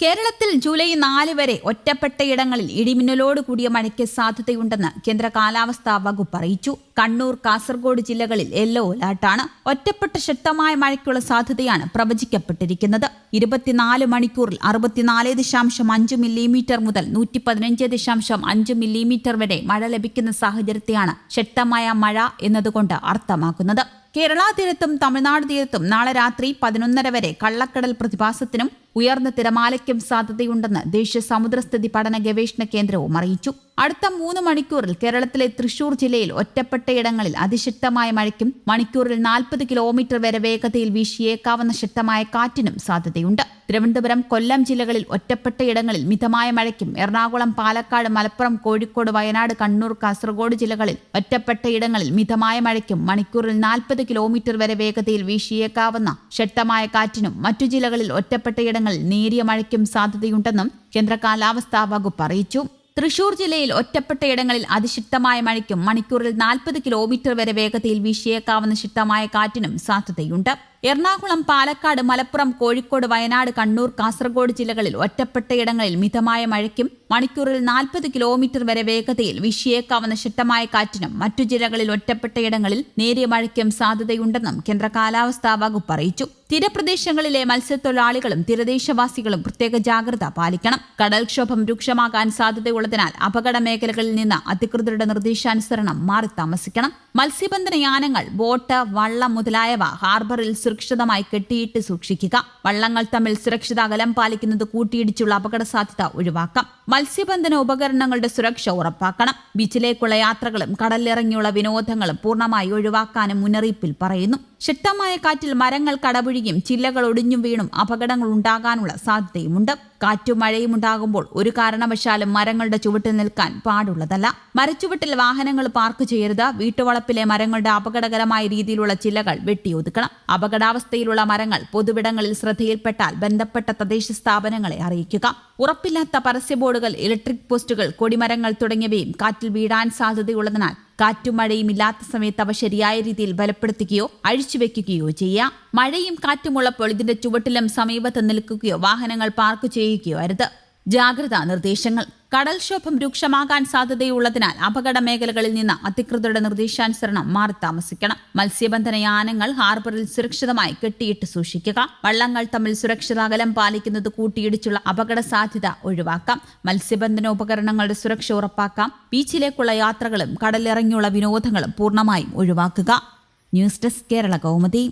കേരളത്തിൽ ജൂലൈ നാല് വരെ ഒറ്റപ്പെട്ടയിടങ്ങളിൽ ഇടിമിന്നലോട് കൂടിയ മഴയ്ക്ക് സാധ്യതയുണ്ടെന്ന് കേന്ദ്ര കാലാവസ്ഥാ വകുപ്പ് അറിയിച്ചു. കണ്ണൂർ കാസർഗോഡ് ജില്ലകളിൽ യെല്ലോ അലർട്ടാണ്. ഒറ്റപ്പെട്ട ശക്തമായ മഴയ്ക്കുള്ള സാധ്യതയാണ് പ്രവചിക്കപ്പെട്ടിരിക്കുന്നത്. ഇരുപത്തിനാല് മണിക്കൂറിൽ അറുപത്തിനാല് ദശാംശം അഞ്ച് മില്ലിമീറ്റർ മുതൽ നൂറ്റി പതിനഞ്ച് ദശാംശം അഞ്ച് മില്ലിമീറ്റർ വരെ മഴ ലഭിക്കുന്ന സാഹചര്യത്തെയാണ് ശക്തമായ മഴ എന്നതുകൊണ്ട് അർത്ഥമാക്കുന്നത്. കേരള തീരത്തും തമിഴ്നാട് തീരത്തും നാളെ രാത്രി പതിനൊന്നര വരെ കള്ളക്കടൽ പ്രതിഭാസത്തിനും ഉയർന്ന തിരമാലയ്ക്കും സാധ്യതയുണ്ടെന്ന് ദേശീയ സമുദ്രസ്ഥിതി പഠന ഗവേഷണ കേന്ദ്രവും അറിയിച്ചു. അടുത്ത മൂന്ന് മണിക്കൂറിൽ കേരളത്തിലെ തൃശൂർ ജില്ലയിൽ ഒറ്റപ്പെട്ടയിടങ്ങളിൽ അതിശക്തമായ മഴയ്ക്കും മണിക്കൂറിൽ നാൽപ്പത് കിലോമീറ്റർ വരെ വേഗതയിൽ വീശിയേക്കാവുന്ന ശക്തമായ കാറ്റിനും സാധ്യതയുണ്ട്. തിരുവനന്തപുരം കൊല്ലം ജില്ലകളിൽ ഒറ്റപ്പെട്ടയിടങ്ങളിൽ മിതമായ മഴയ്ക്കും എറണാകുളം പാലക്കാട് മലപ്പുറം കോഴിക്കോട് വയനാട് കണ്ണൂർ കാസർഗോഡ് ജില്ലകളിൽ ഒറ്റപ്പെട്ടയിടങ്ങളിൽ മിതമായ മഴയ്ക്കും മണിക്കൂറിൽ നാൽപ്പത് കിലോമീറ്റർ വരെ വേഗതയിൽ വീശിയേക്കാവുന്ന ശക്തമായ കാറ്റിനും മറ്റു ജില്ലകളിൽ ഒറ്റപ്പെട്ടയിടങ്ങളിൽ നേരിയ മഴയ്ക്കും സാധ്യതയുണ്ടെന്നും കേന്ദ്ര കാലാവസ്ഥാ വകുപ്പ് അറിയിച്ചു. തൃശൂർ ജില്ലയിൽ ഒറ്റപ്പെട്ടയിടങ്ങളിൽ അതിശക്തമായ മഴയ്ക്കും മണിക്കൂറിൽ നാൽപ്പത് കിലോമീറ്റർ വരെ വേഗതയിൽ വീശിയേക്കാവുന്ന ശക്തമായ കാറ്റിനും സാധ്യതയുണ്ട്. എറണാകുളം പാലക്കാട് മലപ്പുറം കോഴിക്കോട് വയനാട് കണ്ണൂർ കാസർഗോഡ് ജില്ലകളിൽ ഒറ്റപ്പെട്ടയിടങ്ങളിൽ മിതമായ മഴയ്ക്കും മണിക്കൂറിൽ നാൽപ്പത് കിലോമീറ്റർ വരെ വേഗതയിൽ വീശിയേക്കാവുന്ന ശക്തമായ കാറ്റിനും മറ്റു ജില്ലകളിൽ ഒറ്റപ്പെട്ടയിടങ്ങളിൽ നേരിയ മഴയ്ക്കും സാധ്യതയുണ്ടെന്നും കേന്ദ്ര കാലാവസ്ഥാ വകുപ്പ് അറിയിച്ചു. തീരപ്രദേശങ്ങളിലെ മത്സ്യത്തൊഴിലാളികളും തീരദേശവാസികളും പ്രത്യേക ജാഗ്രത പാലിക്കണം. കടൽക്ഷോഭം രൂക്ഷമാകാൻ സാധ്യതയുള്ളതിനാൽ അപകട മേഖലകളിൽ നിന്ന് അധികൃതരുടെ നിർദ്ദേശാനുസരണം മാറി താമസിക്കണം. മത്സ്യബന്ധന യാനങ്ങൾ ബോട്ട് വള്ളം മുതലായവ ഹാർബറിൽ സുരക്ഷിതമായി കെട്ടിയിട്ട് സൂക്ഷിക്കുക. വള്ളങ്ങൾ തമ്മിൽ സുരക്ഷിത അകലം പാലിക്കുന്നത് കൂട്ടിയിടിച്ചുള്ള അപകട സാധ്യത ഒഴിവാക്കാം. മത്സ്യബന്ധന ഉപകരണങ്ങളുടെ സുരക്ഷ ഉറപ്പാക്കണം. ബീച്ചിലേക്കുള്ള യാത്രകളും കടലിറങ്ങിയുള്ള വിനോദങ്ങളും പൂർണമായി ഒഴിവാക്കാനും മുന്നറിയിപ്പിൽ പറയുന്നു. ശക്തമായ കാറ്റിൽ മരങ്ങൾ കടപുഴിയും ചില്ലകൾ ഒടിഞ്ഞും വീണും അപകടങ്ങൾ ഉണ്ടാകാനുള്ള സാധ്യതയുമുണ്ട്. കാറ്റും മഴയും ഉണ്ടാകുമ്പോൾ ഒരു കാരണവശാലും മരങ്ങളുടെ ചുവട്ടിൽ നിൽക്കാൻ പാടുള്ളതല്ല. മരച്ചുവട്ടിൽ വാഹനങ്ങൾ പാർക്ക് ചെയ്യരുത്. വീട്ടുവളപ്പിലെ മരങ്ങളുടെ അപകടകരമായ രീതിയിലുള്ള ചില്ലകൾ വെട്ടിയൊതുക്കണം. അപകടാവസ്ഥയിലുള്ള മരങ്ങൾ പൊതുവിടങ്ങളിൽ ശ്രദ്ധയിൽപ്പെട്ടാൽ ബന്ധപ്പെട്ട തദ്ദേശ സ്ഥാപനങ്ങളെ അറിയിക്കുക. ഉറപ്പില്ലാത്ത പരസ്യ ബോർഡുകൾ ഇലക്ട്രിക് പോസ്റ്റുകൾ കൊടിമരങ്ങൾ തുടങ്ങിയവയും കാറ്റിൽ വീഴാൻ സാധ്യതയുള്ളതിനാൽ കാറ്റും മഴയും ഇല്ലാത്ത സമയത്ത് അവ ശരിയായ രീതിയിൽ ബലപ്പെടുത്തുകയോ അഴിച്ചുവെക്കുകയോ ചെയ്യാം. മഴയും കാറ്റുമുള്ളപ്പോൾ ഇതിന്റെ ചുവട്ടിലും സമീപത്ത് നിൽക്കുകയോ വാഹനങ്ങൾ പാർക്ക് ചെയ്യുകയോ അരുത്. ജാഗ്രതാ നിർദ്ദേശങ്ങൾ. കടൽക്ഷോഭം രൂക്ഷമാകാൻ സാധ്യതയുള്ളതിനാൽ അപകട മേഖലകളിൽ നിന്ന് അധികൃതരുടെ നിർദ്ദേശാനുസരണം മാറി താമസിക്കണം. മത്സ്യബന്ധന യാനങ്ങൾ ഹാർബറിൽ സുരക്ഷിതമായി കെട്ടിയിട്ട് സൂക്ഷിക്കുക. വള്ളങ്ങൾ തമ്മിൽ സുരക്ഷിത അകലം പാലിക്കുന്നത് കൂട്ടിയിടിച്ചുള്ള അപകട സാധ്യത ഒഴിവാക്കാം. മത്സ്യബന്ധന ഉപകരണങ്ങളുടെ സുരക്ഷ ഉറപ്പാക്കാം. ബീച്ചിലേക്കുള്ള യാത്രകളും കടലിറങ്ങിയുള്ള വിനോദങ്ങളും പൂർണമായും ഒഴിവാക്കുക. News desk Kerala Kaumudi.